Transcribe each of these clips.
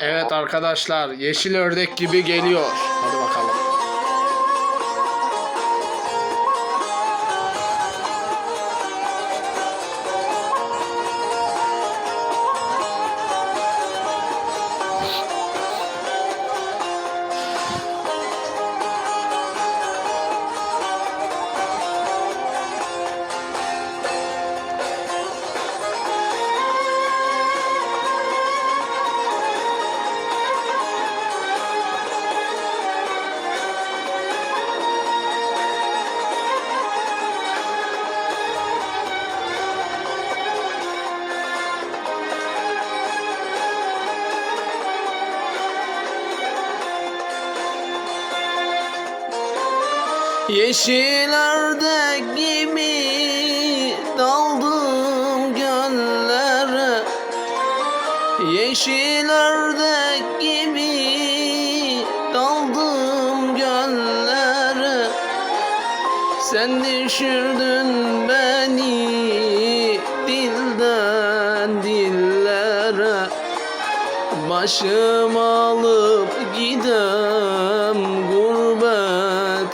Evet arkadaşlar yeşil ördek gibi geliyor. Hadi bakalım. Yeşil ördek gibi daldım göllere. Yeşil ördek gibi daldım göllere. Sen düşürdün beni dilden dillere. Başım alıp gidem gurbet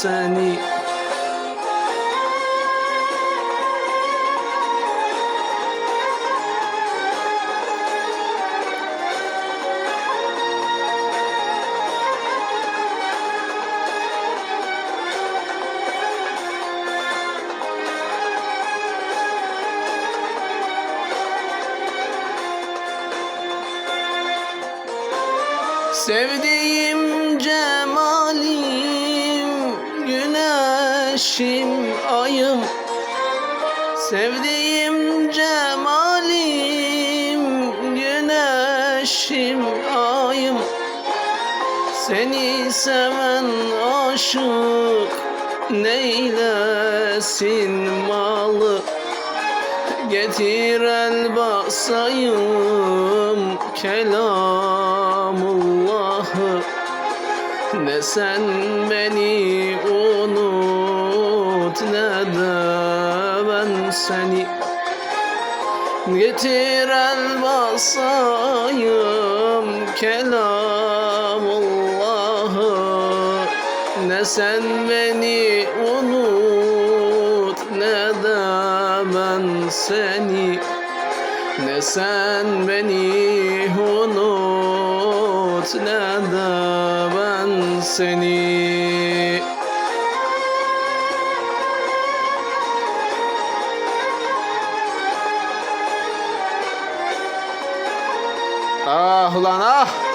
seni. Sevdiğim güneşim ayım Sevdiğim cemalim güneşim ayım. Seni seven aşık neylesin malı? Getir el basayım kelamullahı Ne sen beni unut ne de ben seni. Getir el basayım kelamullahı. Ne sen beni unut ne de ben seni. Ne sen beni unut ne de seni. Ah ulan ah